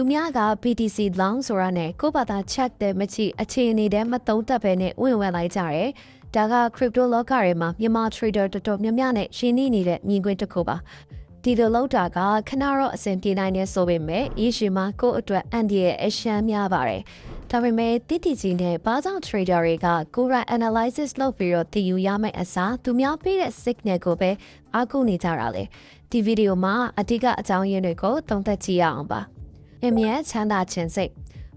သူများက BTC long ဆိုတာနဲ့ကိုယ့်ဘာသာ check တဲ့မချီအခြေအနေတည်းမသုံးတတ်ပဲနဲ့ဝင်ဝင်လိုက်ကြတယ်။ဒါက crypto လောကထဲမှာမြန်မာ trader တော်တော်များများနဲ့ရှင်းနေနေတဲ့မြင်ကွင်းတစ်ခုပါ။ဒီလိုလောက်တာကခဏတော့အဆင်ပြေနိုင်နေဆိုပေမဲ့ရရှိမှာကိုယ့်အတွက်အန်ဒီရဲ့အရှမ်းများပါတယ်။ဒါပေမဲ့တိတိကျနဲ့ဘာကြောင့် trader တွေကကိုယ်ရ analysis လုပ်ပြီးတော့တည်ယူရမယ့်အစားသူများပေးတဲ့ signal ကိုပဲအားကိုးနေကြတာလေ။ဒီဗီဒီယိုမှာအဓိကအကြောင်းရင်းတွေကိုသုံးသပ်ကြည့်ရအောင်ပါ။ မြင်မြန်ချမ်းသာခြင်းစိတ်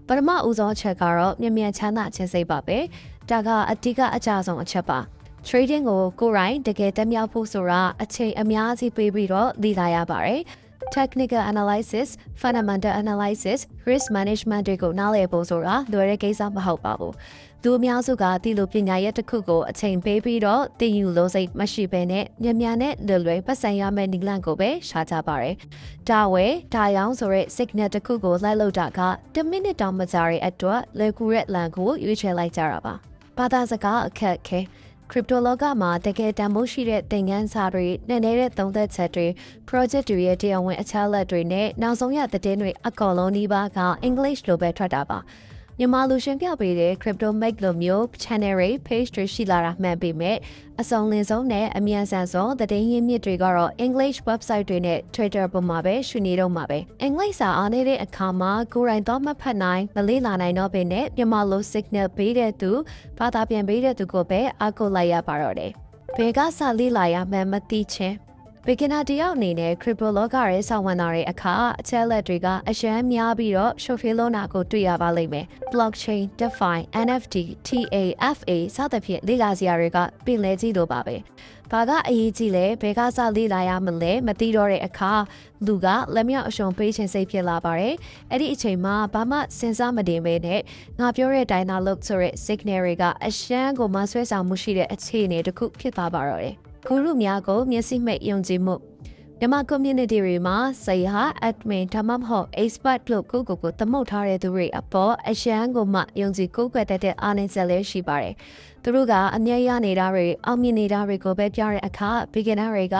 ပထမဦးဆုံးအချက်ကတော့မြင်မြန်ချမ်းသာခြင်းစိတ်ပါပဲ။ဒါကအဓိကအကြဆုံးအချက်ပါ။ trading ကိုကိုယ်တိုင်တကယ်တက်မြောက်ဖို့ဆိုတာအချိန်အများကြီးပေးပြီးတော့သိလာရပါတယ်။ technical analysis, fundamental analysis, risk management တွေကိုနားလည်ဖို့ဆိုတာလွယ်တဲ့ကိစ္စမဟုတ်ပါဘူး။သူအများစုကဒီလိုပညာရပ်တစ်ခုကိုအချိန်ပေးပြီးတော့တည်ယူလို့စိတ်မရှိဘဲနဲ့ညံ့ညံ့နဲ့လွယ်လွယ်ပတ်စံရမယ့်နည်းလမ်းကိုပဲရှာကြပါတယ်။ဒါဝဲဒါရောင်းဆိုတဲ့ signal တစ်ခုကိုလိုက်လို့တာက10မိနစ်တောင်မကြာတဲ့အတွက်လွယ်ကူတဲ့လမ်းကိုရွေးချယ်လိုက်ကြတာပါ။ဘာသာစကားအခက်အခဲ ခရစ်ပတိုလောကမှာတကယ်တန်ဖိုးရှိတဲ့သင်ခန်းစာတွေနဲ့နေတဲ့သုံးသက်ချက်တွေ project တွေရဲ့တရားဝင်အချက်အလက်တွေနဲ့နောက်ဆုံးရသတင်းတွေအကောင်လုံးဒီပါက English လိုပဲထွက်တာပါ မြန်မာလူရှင်ပြပေးတဲ့ crypto make လိုမျိုး channel တွေ page တွေရှိလာတာမှန်ပေမဲ့အစုံလင်ဆုံးနဲ့အမြန်ဆန်ဆုံးသတင်းရင်းမြစ်တွေကတော့ English website တွေနဲ့ Twitter ပေါ်မှာပဲရှိနေတော့မှာပဲအင်္ဂလိပ်စာအားနေတဲ့အခါမှာကိုယ်တိုင်တော့မဖတ်နိုင်မလေးလာနိုင်တော့ပေနဲ့မြန်မာလို signal ပေးတဲ့သူဘာသာပြန်ပေးတဲ့သူကိုပဲအကုလိုက်ရပါတော့တယ်ဘယ်ကစလေးလာရမှန်းမသိချင်း beginner တယောက်အနေနဲ့ crypto လောကရဲ့ဆောင်းဝန်သားတွေအခါအချက်လက်တွေကအရှမ်းများပြီးတော့ short film လုံးနာကိုတွေ့ရပါလိမ့်မယ် blockchain DeFi NFT TAFA စသဖြင့်လေ့လာစရာတွေကပြင်လဲကြည့်လို့ပါပဲဘာကအရေးကြီးလဲဘယ်ကစလေ့လာရမလဲမသိတော့တဲ့အခါလူကလက်မြောက်အရှုံပေးခြင်းစိတ်ဖြစ်လာပါတယ်အဲ့ဒီအချိန်မှာဘာမှစဉ်းစားမတင်ပဲနဲ့ငါပြောတဲ့အတိုင်းသာလုပ်ဆိုတဲ့ signal တွေကအရှမ်းကိုမဆွဲဆောင်မှုရှိတဲ့အခြေအနေတစ်ခုဖြစ်သွားပါတော့တယ် ဂုရုများကိုမျက်စိမိတ်ယုံကြည်မှုမြန်မာ community တွေမှာစိတ်ဟာ admin ဒါမှမဟုတ် expert လို့ကိုကိုကိုသမုတ်ထားတဲ့သူတွေအပေါ်အရှမ်းကိုမှယုံကြည်ကိုးကွယ်တတ်တဲ့အားနည်းချက်လည်းရှိပါတယ်။သူတို့ကအမြဲရနေတာတွေအောင်မြင်နေတာတွေကိုပဲပြောတဲ့အခါ beginner တွေက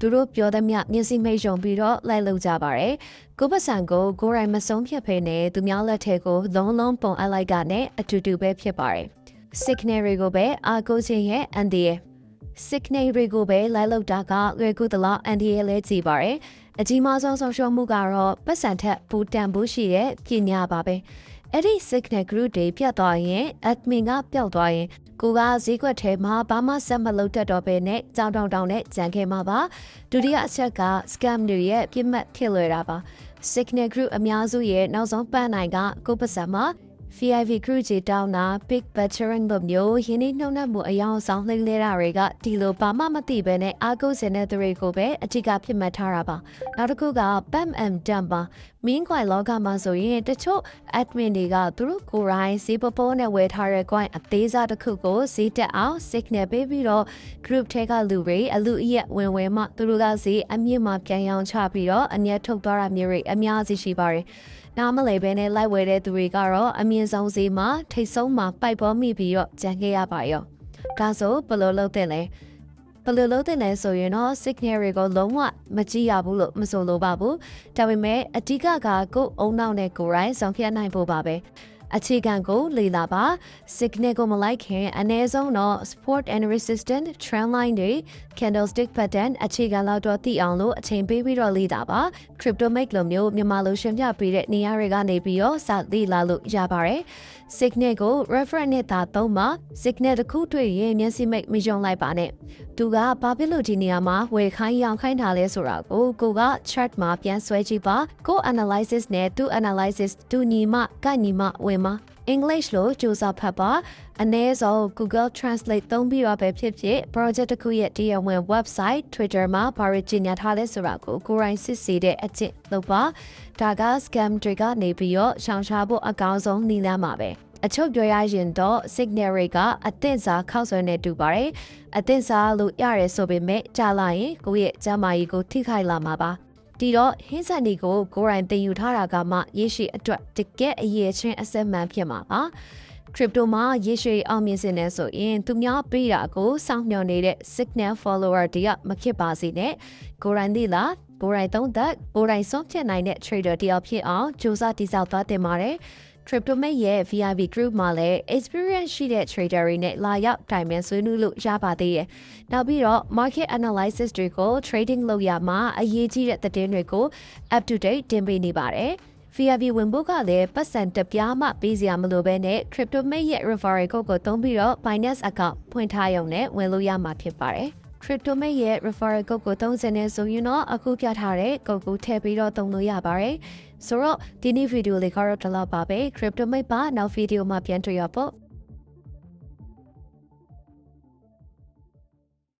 သူတို့ပြောသမျှမျက်စိမိတ်ယုံပြီးတော့လိုက်လုပ်ကြပါတယ်။ကိုပစံကိုကိုယ်တိုင်မဆုံးဖြတ်ဖေးနဲ့သူများလက်ထဲကိုလုံးလုံးပုံအပ်လိုက်တာနဲ့အတူတူပဲဖြစ်ပါတယ်။ signal တွေကိုပဲအာကိုချင်းရဲ့အန်ဒီရဲ့ signal တွေကိုပဲလိုက်လောက်တာကလွယ်ကူသလားအန်ဒီရဲ့လဲကြည့်ပါရယ်အကြီးမားဆုံးဆုံးရှုံးမှုကတော့ပတ်စံထက်ဘူတန်ဘူးရှိတဲ့ပညာပါပဲအဲ့ဒီ signal group တွေပြတ်သွားရင် admin ကပျောက်သွားရင်ကိုကဈေးကွက်ထဲမှာဘာမှဆက်မလုပ်တတ်တော့ဘဲနဲ့ကြောင်တောင်တောင်နဲ့ကြံခဲ့မှာပါဒုတိယအချက်က scam တွေရဲ့ပြစ်မှတ်ဖြစ်လွယ်တာပါ signal group အများစုရဲ့နောက်ဆုံးပန်းနိုင်ကကိုပစံမှာ VIV crew ကြီးတောင်းတာ big veteran တို့မျိုးရင်းနှီးနှုံနှံမှုအယောင်ဆောင်လှိမ့်လဲတာတွေကဒီလိုဘာမှမသိဘဲနဲ့အာကုစင်တဲ့သူတွေကိုပဲအထူးကဖြစ်မှတ်ထားတာပါနောက်တစ်ခုက Pam and Dump ပါ meanwhile လောကမှာဆိုရင်တချို့ admin တွေကသူတို့ကိုယ်တိုင်ဈေးပပိုးနဲ့ဝယ်ထားတဲ့ coin အသေးစားတစ်ခုကိုဈေးတက်အောင် signal ပေးပြီးတော့ group ထဲကလူတွေအလူအရက်ဝင်ဝင်မှသူတို့ကဈေးအမြင့်မှပြန်ရောင်းချပြီးတော့အမျက်ထုတ်သွားတာမျိုးတွေအများကြီးရှိပါတယ်နားမလဲဘဲနဲ့လိုက်ဝဲတဲ့သူတွေကတော့အမြင့်ဆုံးဈေးမှာထိတ်ဆုံးမှာပိုက်ပေါ်မိပြီးတော့ကြံခဲ့ရပါရောဒါဆိုဘယ်လိုလုပ်တဲ့လဲ ဘယ်လိုလုပ်တဲ့လဲဆိုရင်တော့ signal တွေကိုလုံးဝမကြည့်ရဘူးလို့မဆိုလိုပါဘူးဒါပေမဲ့အဓိကကကိုယ်အုံနောက်နဲ့ကိုယ်ရိုင်းဆောင်ဖြတ်နိုင်ဖို့ပါပဲအခြေခံကိုလေ့လာပါ signal ကိုမလိုက်ခင်အနည်းဆုံးတော့ sport and resistant trend line တွေ candlestick pattern အခြေခံလောက်တော့သိအောင်လို့အချိန်ပေးပြီးတော့လေ့လာပါ crypto make လိုမျိုးမြန်မာလိုရှင်းပြပေးတဲ့နေရာတွေကနေပြီးတော့စလေ့လာလို့ရပါတယ် signal ကို reference နဲ့သာသုံးပါ signal တစ်ခုတွေ့ရင်မျက်စိမိတ်မယုံလိုက်ပါနဲ့သူကဘာဖြစ်လို့ဒီနေရာမှာဝယ်ခိုင်းရောင်ခိုင်းထားလဲဆိုတာကိုကိုက chart မှာပြန်ဆွဲကြည့်ပါကို analysis နဲ့သူ analysis သူညီမကညီမဝင်မှာ English လို့ကြိုးစားဖတ်ပါအနည်းဆုံး Google Translate သုံးပြီးတော့ပဲဖြစ်ဖြစ် project တစ်ခုရဲ့တရားဝင် website Twitter မှာဘာတွေကြီးညာထားလဲဆိုတာကိုကိုယ်တိုင်စစ်ဆေးတဲ့အကျင့်လုပ်ပါဒါက scam တွေကနေပြီးတော့ရှောင်ရှားဖို့အကောင်းဆုံးနည်းလမ်းပါပဲအချုပ်ပြောရရင်တော့ signal တွေကအသင့်စားခောက်ဆွဲနေတူပါတယ်အသင့်စားလို့ရတယ်ဆိုပေမဲ့ကြာလာရင်ကိုယ့်ရဲ့ကျန်းမာရေးကိုထိခိုက်လာမှာပါ ဒီတော့ဟင်းဆန်ဒီကိုကိုရိုင်းတင်ယူထားတာကမှရေရှည်အတွက်တကယ်အရေးချင်းအစက်မှန်ဖြစ်မှာပါ။ crypto မှာရေရှည်အောင်မြင်စင်နေဆိုရင်သူများပေးတာကိုစောင့်မျှော်နေတဲ့ signal follower တယောက်မဖြစ်ပါစေနဲ့ကိုရိုင်းဒီလာကိုယ်တိုင်သုံးသက်ကိုယ်တိုင်ဆုံးဖြတ်နိုင်တဲ့ trader တယောက်ဖြစ်အောင်စူးစမ်းတည်ဆောက်သွားတင်ပါတယ်။ CryptoMate ရဲ့ VIP group မှာလည်း experience ရှိတဲ့ trader တွေနဲ့လာရောက်တိုင်ပင်ဆွေးနွေးလို့ရပါသေးတယ်။နောက်ပြီးတော့ market analysis တွေကို trading လုပ်ရမှာအရေးကြီးတဲ့သတင်းတွေကို up to date တင်ပေးနေပါတယ်။ VIP ဝင်ဖို့ကလည်းပတ်စံတစ်ပြားမှပေးစရာမလိုဘဲနဲ့ CryptoMate ရဲ့ referral code ကိုသုံးပြီးတော့ Binance account ဖွင့်ထားရုံနဲ့ဝင်လို့ရမှာဖြစ်ပါတယ်။ CryptoMate ရဲ့ referral code ကိုသုံးစင်နေဆိုရင်တော့အခုပြထားတဲ့ code ကိုထည့်ပြီးတော့သုံးလို့ရပါတယ်။ ဆိုတော့ဒီနေ့ဗီဒီယိုလေးကတော့ဒီလောက်ပါပဲ CryptoMate ပါနောက်ဗီဒီယိုမှာပြန်တွေ့ရပေါ့